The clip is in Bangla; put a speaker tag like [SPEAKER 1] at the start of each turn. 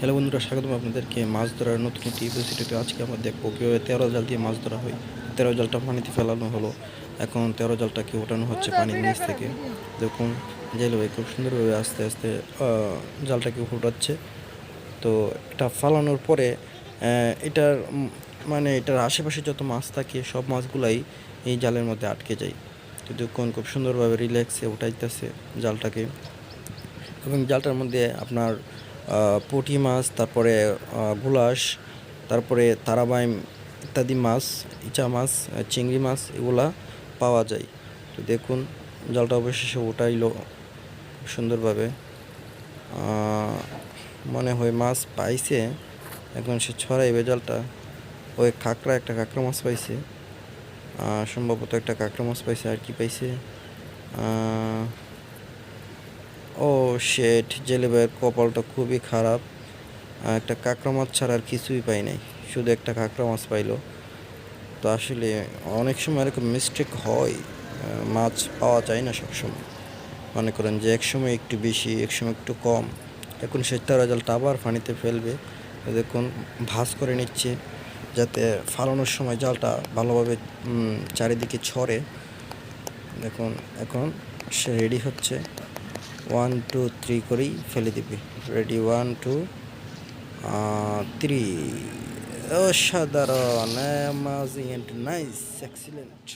[SPEAKER 1] হ্যালো বন্ধুরা, স্বাগতম আপনাদেরকে মাছ ধরার নতুন একটি ভিডিওতে আজকে আমরা দেখব কীভাবে তেরো জাল দিয়ে মাছ ধরা হয়। তেরো জালটা পানিতে ফেলানো হলো। এখন তেরো জালটাকে ওঠানো হচ্ছে পানির নিচ থেকে। দেখুন জেল ভাই খুব সুন্দরভাবে আস্তে আস্তে জালটাকে উঠাচ্ছে। তো এটা ফালানোর পরে এটার মানে এটার আশেপাশে যত মাছ থাকে, সব মাছগুলাই এই জালের মধ্যে আটকে যায়। তো দেখুন, খুব সুন্দরভাবে রিল্যাক্সে উঠাইতেছে জালটাকে। এবং জালটার মধ্যে আপনার পুঁটি মাছ, তারপরে গুলাস তারপরে তারাবাইম ইত্যাদি মাছ, ইচা মাছ চিংড়ি মাছ এগুলা পাওয়া যায়। তো দেখুন, জালটা অবশেষে উঠাইলো সুন্দরভাবে। মনে হয় মাছ পাইছে, এখন সে ছড়াইবে জালটা। ওই কাঁকড়া একটা কাঁকড়া মাছ পাইছে। সম্ভবত একটা কাঁকড়া মাছ পাইছে, আর কি পাইছে? শেট জেলেবের কপালটা খুবই খারাপ। একটা কাঁকড়া মাছ ছাড়া আর কিছুই পাই নাই। শুধু একটা কাঁকড়া মাছ পাইলো। তো আসলে অনেক সময় এরকম মিস্টেক হয়। মাছ পাওয়া যায় না সবসময়। মনে করেন যে এক সময় একটু বেশি, এক সময় একটু কম। এখন সে তারা জালটা আবার পানিতে ফেলবে। দেখুন ভাঁজ করে নিচ্ছে যাতে ফালানোর সময় জালটা ভালোভাবে চারিদিকে ছড়ে। দেখুন, এখন সে রেডি হচ্ছে। ওয়ান টু থ্রি করেই ফেলে দিবি। রেডি ওয়ান টু থ্রি অসাধারণ নাইস এক্সিলেন্ট